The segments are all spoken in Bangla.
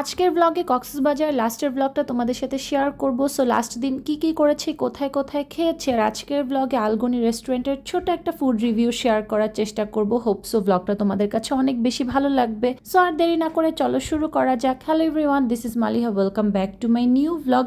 আজকের ব্লগে কক্সবাজার লাস্টের ব্লগটা তোমাদের সাথে শেয়ার করব। সো লাস্ট দিন কি কি করেছি, কোথায় কোথায় খেয়েছি, আর আজকের ব্লগে আলগনি রেস্টুরেন্টের ছোট একটা ফুড রিভিউ শেয়ার করার চেষ্টা করব। হোপসো ব্লগটা তোমাদের কাছে অনেক বেশি ভালো লাগবে। সো আর দেরি না করে চলো শুরু করা যাক। Hello everyone this is Maliha welcome back to my new blog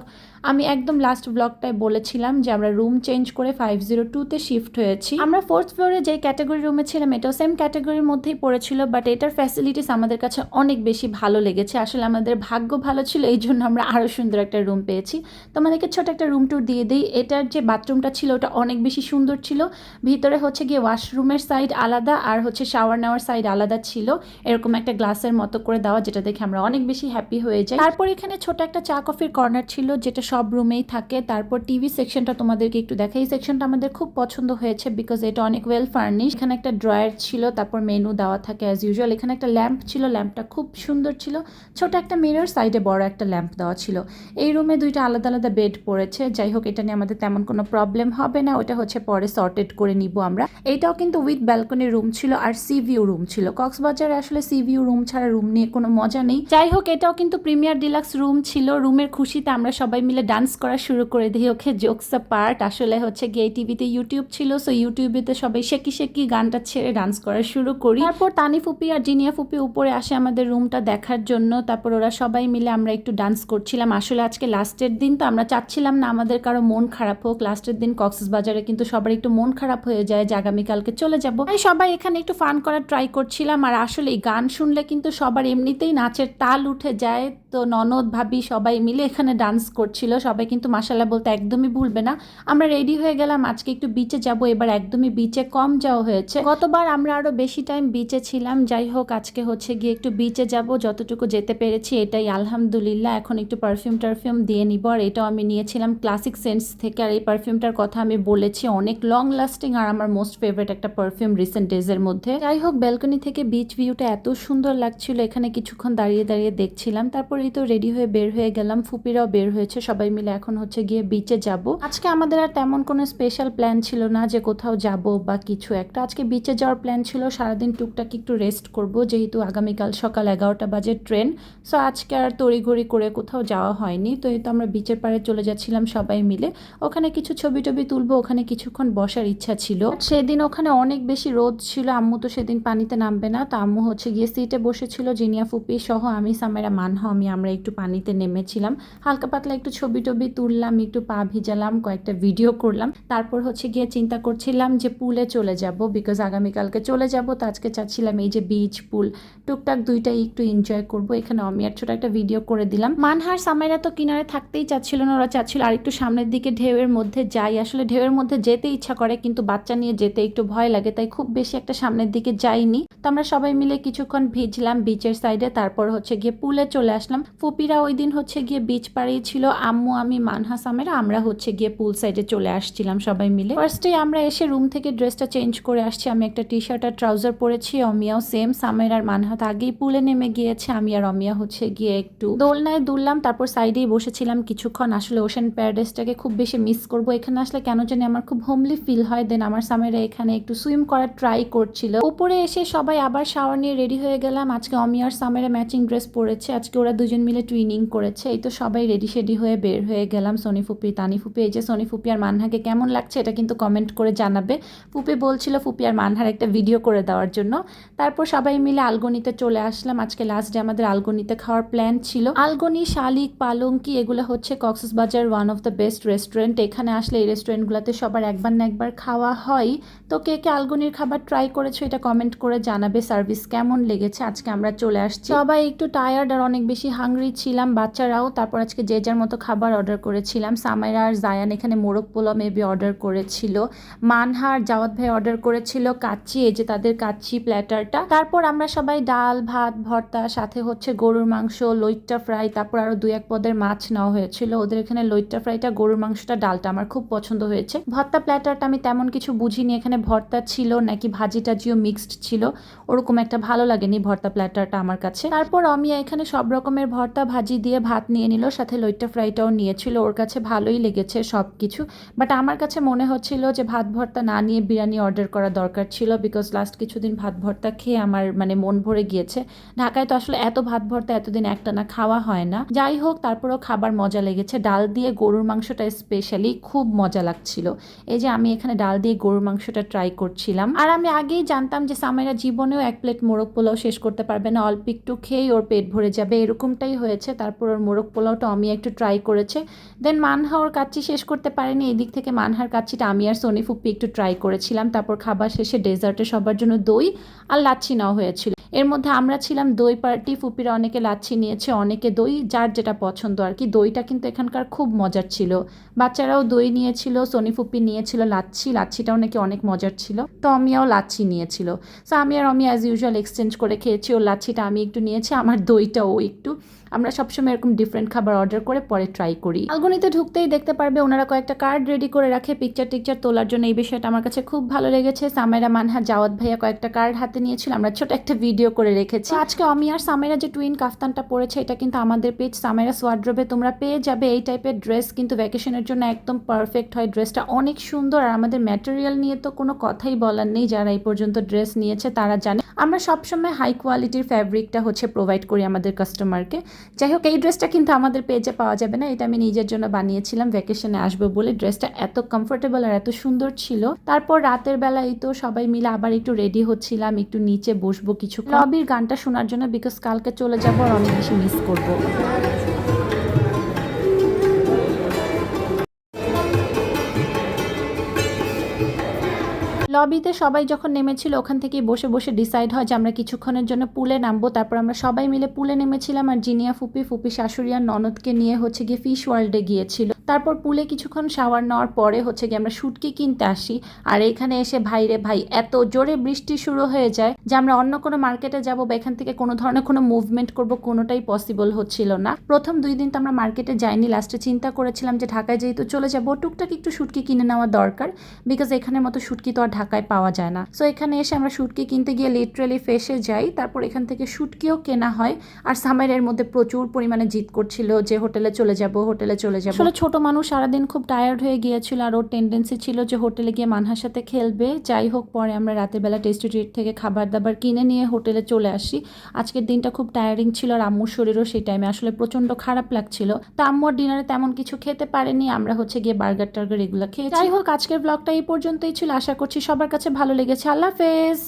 আমি একদম লাস্ট ব্লগটায় বলেছিলাম যে আমরা রুম চেঞ্জ করে ফাইভ জিরো টুতে শিফট হয়েছি। আমরা ফোর্থ ফ্লোরে যে ক্যাটাগরি রুমে ছিলাম, এটাও সেম ক্যাটাগরির মধ্যেই পড়েছিল বাট এটার ফ্যাসিলিটিস আমাদের কাছে অনেক বেশি ভালো লেগেছে। আসলে আমাদের ভাগ্য ভালো ছিল, এই জন্য আমরা আরও সুন্দর একটা রুম পেয়েছি। তোমাদেরকে ছোট একটা রুম ট্যুর দিয়ে দিই। এটার যে বাথরুমটা ছিল, ওটা অনেক বেশি সুন্দর ছিল। ভিতরে হচ্ছে গিয়ে ওয়াশরুমের সাইড আলাদা, আর হচ্ছে শাওয়ার নেওয়ার সাইড আলাদা ছিল। এরকম একটা গ্লাসের মতো করে দেওয়া, যেটা দেখে আমরা অনেক বেশি হ্যাপি হয়ে যাই। তারপর এখানে ছোট একটা চা কফির কর্নার ছিল, যেটা সব রুমেই থাকে। তারপর টিভি সেকশনটা তোমাদেরকে একটু দেখা এই সেকশনটা আমাদের খুব পছন্দ হয়েছে বিকজ এটা অনেক ওয়েল ফার্নিশ এখানে একটা ড্রয়ার ছিল, তারপর মেনু দেওয়া থাকে অ্যাজ ইউজুয়াল এখানে একটা ল্যাম্প ছিল ল্যাম্পটা খুব সুন্দর ছিল। ছোট একটা মিরর সাইডে বড় একটা ল্যাম্প দেওয়া ছিল। এই রুমে দুইটা আলাদা আলাদা বেড পড়েছে। যাই হোক, এটা নিয়ে আমাদের তেমন কোনো প্রবলেম হবে না। ওটা হচ্ছে পরে সর্টেড করে নিব আমরা। এইটাও কিন্তু উইথ ব্যালকনি রুম ছিল আর সি ভিউ রুম ছিল। কক্সবাজারে আসলে সি ভিউ রুম ছাড়া রুম নিয়ে কোনো মজা নেই। যাই হোক, এটাও কিন্তু প্রিমিয়ার ডিলাক্স রুম ছিল। রুমের খুশিতে আমরা সবাই মিলে ডান্স করা শুরু করে দিই। ওকে জোকস পার্ট আসলে হচ্ছে গিয়ে টিভিতে ইউটিউব ছিল সো ইউটিউবেতে সবাই শেকি শেকি গানটা ছেড়ে ডান্স করা শুরু করি। তারপর তানি ফুপি আর জিনিয়া ফুপি উপরে আসে আমাদের রুমটা দেখার জন্য, তারপর ওরা সবাই মিলে আমরা একটু ডান্স করছিলাম। আসলে আজকে লাস্টের দিন, তো আমরা চাচ্ছিলাম না আমাদের কারও মন খারাপ হোক। লাস্টের দিন কক্সবাজারে কিন্তু সবার একটু মন খারাপ হয়ে যায় যে আগামীকালকে চলে যাব। তাই সবাই এখানে একটু ফান করার ট্রাই করছিলাম, আর আসলে গান শুনলে কিন্তু সবার এমনিতেই নাচের তাল উঠে যায়। তো ননদ, ভাবি সবাই মিলে এখানে ডান্স করছিল। সবাই কিন্তু মাসাল্লাহ বলতে একদমই ভুলবে না। আমরা রেডি হয়ে গেলাম, আজকে একটু বিচে যাব, এবার একদমই বিচে কম যাওয়া হয়েছে। গতবার আমরা আরও বেশি টাইম বিচে ছিলাম, যাই হোক, আজকে হচ্ছে গিয়ে একটু বিচে যাব, যতটুকু যেতে পেরেছি এটাই আলহামদুলিল্লাহ। এখন একটু পারফিউম টারফিউম দিয়ে নিব, আর এটাও আমি নিয়েছিলাম ক্লাসিক সেন্স থেকে, আর এই পারফিউমটার কথা আমি বলেছি, অনেক লং লাস্টিং আর আমার মোস্ট ফেভারিট একটা পারফিউম রিসেন্ট ডেজের মধ্যে। যাই হোক ব্যালকনি থেকে বিচ ভিউটা এত সুন্দর লাগছিল, এখানে কিছুক্ষণ দাঁড়িয়ে দাঁড়িয়ে দেখছিলাম, তারপরেই তো রেডি হয়ে বের হয়ে গেলাম, ফুপিরাও বের হয়েছে সবাই মিলে এখন হচ্ছে গিয়ে বিচে যাব। আজকে আমাদের আর তেমন কোনো স্পেশাল প্ল্যান ছিল না যে কোথাও যাব বা কিছু একটা। আজকে বিচে যাওয়ার প্ল্যান ছিল সারাদিন টুকটাক একটু রেস্ট করব, যেহেতু আগামীকাল সকাল এগারোটা বাজে ট্রেন সো আজকে আর তড়িঘড়ি করে কোথাও যাওয়া হয়নি। তো এই তো আমরা বিচের পাড়ে চলে যাচ্ছিলাম সবাই মিলে। ওখানে কিছু ছবি টবি তুলবো, ওখানে কিছুক্ষণ বসার ইচ্ছা ছিল। সেদিন ওখানে অনেক বেশি রোদ ছিল, আম্মু তো সেদিন পানিতে নামবে না। তো আম্মু হচ্ছে গিয়ে সিটে বসেছিল, জিনিয়া ফুপি সহ আমি, সামেরা, মানহা, আমি, আমরা একটু পানিতে নেমেছিলাম। হালকা পাতলা একটু ছবি টবি তুললাম, একটু পা ভিজালাম, কয়েকটা ভিডিও করলাম। তারপর হচ্ছে গিয়ে চিন্তা করছিলাম যে পুলে চলে যাব বিকজ আগামীকালকে চলে যাব। তো আজকে চাচ্ছিলাম এই যে বিচ পুল টুকটাক দুইটাই একটু এনজয় করব। এখানে আমি আর ছোট একটা ভিডিও করে দিলাম। মানহার সামাইরা তো কিনারে থাকতেই চাচ্ছিল না, ওরা চাচ্ছিল আর একটু সামনের দিকে ঢেউয়ের মধ্যে যাই। আসলে ঢেউয়ের মধ্যে যেতে ইচ্ছা করে, কিন্তু বাচ্চা নিয়ে যেতে একটু ভয় লাগে, তাই খুব বেশি একটা সামনের দিকে যাইনি। তো আমরা সবাই মিলে কিছুক্ষণ ভিজলাম বিচের সাইডে তারপর হচ্ছে গিয়ে পুলে চলে আসলাম। ফুপিরা ওই দিন হচ্ছে গিয়ে বিচ পাড়েই ছিল। আম্মু, আমি মানহা, সামেরা, আমরা হচ্ছে গিয়ে পুল সাইডে চলে আসছিলাম সবাই মিলে। ফার্স্টে আমরা এসে রুম থেকে ড্রেসটা চেঞ্জ করে আসছি। আমি একটা টি শার্ট আর ট্রাউজার পরেছি, অমিয়াও সেম সামের আর মানহাত আগেই পুলে নেমে গিয়েছে। আমি আর অমিয়া হচ্ছে গিয়ে একটু দোলনায় দুললাম, তারপর সাইডেই বসেছিলাম কিছুক্ষণ। আসলে ওশেন প্যারাডাইসটাকে খুব বেশি মিস করব। এখানে আসলে কেন জানি আমার খুব হোমলি ফিল হয়। দেন আমার সামেরা এখানে একটু সুইম করার ট্রাই করছিল। উপরে এসে সবাই আবার শাওয়ার নিয়ে রেডি হয়ে গেলাম। আজকে অমিয়ার সামেরা ম্যাচিং ড্রেস পরেছে। আজকে ওরা দুজন মিলে টুইনিং করেছে। এই তো সবাই রেডি শেডি হয়ে বের হয়ে গেলাম সোনি ফুপি, তানি ফুপি। এই যে সোনি ফুপি আর মানহাকে কেমন লাগছে এটা কিন্তু কমেন্ট করে জানাবে। ফুপি বলছিল ফুপি আর মানহার একটা ভিডিও করে দেওয়ার জন্য। তারপর সবাই মিলে আলগনিতে চলে আসলাম। আজকে লাস্ট ডে আমাদের আলগনিতে খাওয়ার প্ল্যান ছিল। আলগনি, শালিক, পালঙ্কি, এগুলো হচ্ছে Cox's Bazar one of the best restaurant এখানে আসলে এই রেস্টুরেন্টগুলোতে সবার একবার না একবার খাওয়া হয়। তো কে কে আলগনির খাবার ট্রাই করেছ এটা কমেন্ট করে জানাবে। সার্ভিস কেমন লেগেছে? আজকে আমরা চলে আসছি। সবাই একটু টায়ার্ড আর অনেক বেশি হাংরি ছিলাম বাচ্চারাও। তারপর আজকে যে যার মতো খাবার অর্ডার করেছিলাম। সামাইরা আর জায়ান এখানে মোরগ পোলাও মেবি অর্ডার করেছিল। মানহার জাওয়াত ভাই অর্ডার করেছিল কাচ্চি, এই যে তাদের কাচ্চি প্ল্যাটারটা তারপর আমরা সবাই ডাল, ভাত, ভর্তা, সাথে হচ্ছে গরুর মাংস, লইট্টা ফ্রাই তারপর আরও দুই এক পদের মাছ নেওয়া হয়েছিল। ওদের এখানে লইট্টা ফ্রাইটা গরুর মাংসটা, ডালটা আমার খুব পছন্দ হয়েছে। ভর্তা প্ল্যাটারটা আমি তেমন কিছু বুঝিনি, এখানে ভর্তা ছিল নাকি ভাজি টাজিও মিক্সড ছিল। ওরকম একটা ভালো লাগেনি ভর্তা প্ল্যাটারটা আমার কাছে। তারপর অমিয়া এখানে সব রকমের ভর্তা, ভাজি দিয়ে ভাত নিয়ে নিল, সাথে লইট্টা ফ্রাইটাও নিয়েছিল, ওর কাছে ভালোই লেগেছে সব কিছু বাট আমার কাছে মনে হচ্ছিল যে ভাত ভর্তা না নিয়ে বিরিয়ানি অর্ডার করা দরকার ছিল বিকজ লাস্ট কিছুদিন ভাত ভর্তা খেয়ে আমার মানে মন ভরে গিয়েছে। ঢাকায় তো আসলে এত ভাত ভর্তা এতদিন একটানা খাওয়া হয় না। যাই হোক, তারপরেও খাবার মজা লেগেছে। ডাল দিয়ে গরুর মাংসটা স্পেশালি খুব মজা লাগছিল। এই যে আমি এখানে ডাল দিয়ে গরুর মাংসটা ট্রাই করছিলাম। আর আমি আগেই জানতাম যে সামাইরা জীবনেও এক প্লেট মোরগ পোলাও শেষ করতে পারবে না। অল্প একটু খেয়েই ওর পেট ভরে যাবে। এরকমটাই হয়েছে। তারপর ওর মোরগ পোলাওটা আমি একটু ট্রাই করেছে। দেন মানহা ওর কাচ্চি শেষ করতে পারেনি। এদিক থেকে মানহার কাচ্চিটা আমি আর সোনি ফুপ্পি একটু ট্রাই করেছিলাম। তারপর খাবার শেষে ডেজার্টে সবার জন্য দই আর লাচ্ছি নেওয়া হয়েছিল। এর মধ্যে আমরা ছিলাম দই পার্টি ফুপিরা অনেকে লাচ্ছি নিয়েছে, অনেকে দই, যার যেটা পছন্দ আর কি। দইটা কিন্তু এখানকার খুব মজার ছিল। বাচ্চারাও দই নিয়েছিল, সোনি ফুপি নিয়েছিল লাচ্ছি। লাচ্ছিটাও নাকি অনেক মজার ছিল। তো আমিও লাচ্ছি নিয়েছিল। সো আমি আর আমি অ্যাজ ইউজুয়াল এক্সচেঞ্জ করে খেয়েছি। ওর লাচ্ছিটা আমি একটু নিয়েছি, আমার দইটাও একটু। আমরা সবসময় এরকম ডিফারেন্ট খাবার অর্ডার করে পরে ট্রাই করি। আলগনিতে ঢুকতেই দেখতে পারবে ওনারা কয়েকটা কার্ড রেডি করে রাখে পিকচার টিকচার তোলার জন্য। এই বিষয়টা আমার কাছে খুব ভালো লেগেছে। সামেরা মানহা, জাওয়াত ভাইয়া কয়েকটা কার্ড হাতে নিয়েছিল। আমরা ছোট একটা ভিডিও করে রেখেছি। আজকে আমি আর সামেরা যে টুইন কাফতানটা পরেছে, এটা কিন্তু আমাদের পেজ সামেরা সোয়াড্রোবে তোমরা পেয়ে যাবে। এই টাইপের ড্রেস কিন্তু ভ্যাকেশনের জন্য একদম পারফেক্ট হয়। ড্রেসটা অনেক সুন্দর আর আমাদের ম্যাটেরিয়াল নিয়ে তো কোনো কথাই বলার নেই। যারা এই পর্যন্ত ড্রেস নিয়েছে তারা জানে। আমরা সবসময় হাই কোয়ালিটির ফ্যাব্রিকটা হচ্ছে প্রোভাইড করি আমাদের কাস্টমারকে যাই হোক, এই ড্রেসটা কিন্তু আমাদের পেজে পাওয়া যাবে না, এটা আমি নিজের জন্য বানিয়েছিলাম ভ্যাকেশনে আসব বলে। ড্রেসটা এত কমফোর্টেবল আর এত সুন্দর ছিল। তারপর রাতের বেলায় তো সবাই মিলে আবার একটু রেডি হচ্ছিলাম, একটু নিচে বসবো কিছু লবির গানটা শোনার জন্য বিকজ কালকে চলে যাব আর অনেক বেশি মিস করব। লবিতে সবাই যখন নেমেছিল, ওখান থেকে বসে বসে ডিসাইড হয় যে আমরা কিছুক্ষণের জন্য পুলে নামবো। তারপর আমরা সবাই মিলে পুলে নেমেছিলাম আর জিনিয়া, ফুপি ফুপি শাশুড়ি আর ননদকে নিয়ে হচ্ছে গিয়ে ফিশ ওয়ার্ল্ডে গিয়েছিল। তারপর পুলে কিছুক্ষণ শাওয়ার নেওয়ার পরে হচ্ছে গিয়ে আমরা শুটকি কিনতে আসি। আর এখানে এসে, ভাই রে ভাই, এত জোরে বৃষ্টি শুরু হয়ে যায় যে আমরা অন্য কোনো মার্কেটে যাব বা এখান থেকে কোনো ধরনের কোনো মুভমেন্ট করব, কোনোটাই পসিবল হচ্ছিল না। প্রথম দুই দিন তো আমরা মার্কেটে যাইনি। লাস্টে চিন্তা করেছিলাম যে ঢাকায় যেহেতু চলে যাব, টুকটাক একটু শুটকি কিনে নেওয়া দরকার। বিকজ এখানের মতো শুটকি তো আর ঢাকায় পাওয়া যায় না। সো এখানে এসে আমরা শুটকি কিনতে গিয়ে লিটারেলি ফেসে যাই। তারপর এখান থেকে শুটকিও কেনা হয়। আর সামাইরের মধ্যে প্রচুর পরিমাণে জিত করছিল যে হোটেলে চলে যাব, হোটেলে চলে যাব। ছোট মানুষ সারাদিন খুব টায়ার্ড হয়ে গিয়েছিল আর ওর টেন্ডেন্সি ছিল যে হোটেলে গিয়ে মানহার সাথে খেলবে। যাই হোক, পরে আমরা রাতের বেলা টেস্টি ট্রিট থেকে খাবার দাবার কিনে নিয়ে হোটেলে চলে আসি। আজকের দিনটা খুব টায়ারিং ছিল আর আম্মুর শরীরও সেই টাইমে আসলে প্রচণ্ড খারাপ লাগছিল। তো আম্মুর ডিনারে তেমন কিছু খেতে পারেনি। আমরা হচ্ছে গিয়ে বার্গার টার্গার এগুলো খেয়ে যাই হোক, আজকের ব্লগটা এই পর্যন্তই ছিল। আশা করছি সবার কাছে ভালো লেগেছে। আল্লাহ হাফেজ।